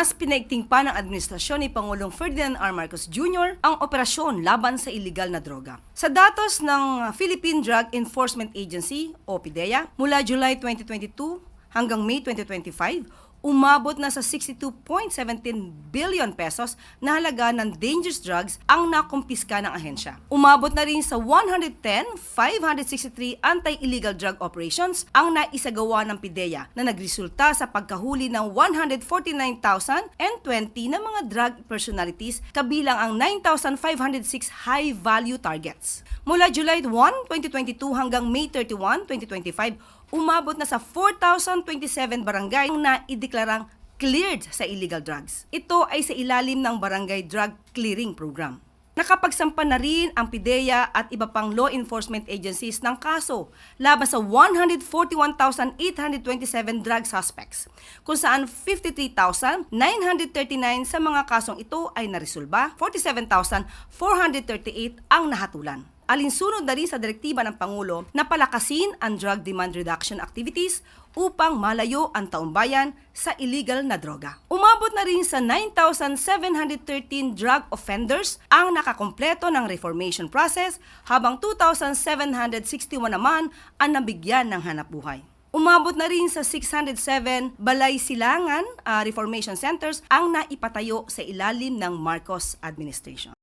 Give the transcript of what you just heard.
Mas pinaigting pa ng administrasyon ni Pangulong Ferdinand R. Marcos Jr. ang operasyon laban sa illegal na droga. Sa datos ng Philippine Drug Enforcement Agency o PDEA, mula July 2022 hanggang May 2025, umabot na sa 62.17 billion pesos na halaga ng dangerous drugs ang nakumpiska ng ahensya. Umabot na rin sa 110,563 anti-illegal drug operations ang naisagawa ng PIDEA na nagresulta sa pagkahuli ng 149,020 na mga drug personalities kabilang ang 9,506 high-value targets. Mula July 1, 2022 hanggang May 31, 2025, umabot na sa 4,027 barangay na ideklarang cleared sa illegal drugs. Ito ay sa ilalim ng Barangay Drug Clearing Program. Nakapagsampa na rin ang PIDEA at iba pang law enforcement agencies ng kaso laban sa 141,827 drug suspects, kung saan 53,939 sa mga kasong ito ay naresolba, 47,438 ang nahatulan alinsunod na rin sa direktiba ng Pangulo na palakasin ang drug demand reduction activities upang malayo ang taumbayan sa illegal na droga. Umabot na rin sa 9,713 drug offenders ang nakakompleto ng reformation process habang 2,761 naman ang nabigyan ng hanapbuhay. Umabot na rin sa 607 balay silangan ah, reformation centers ang naipatayo sa ilalim ng Marcos administration.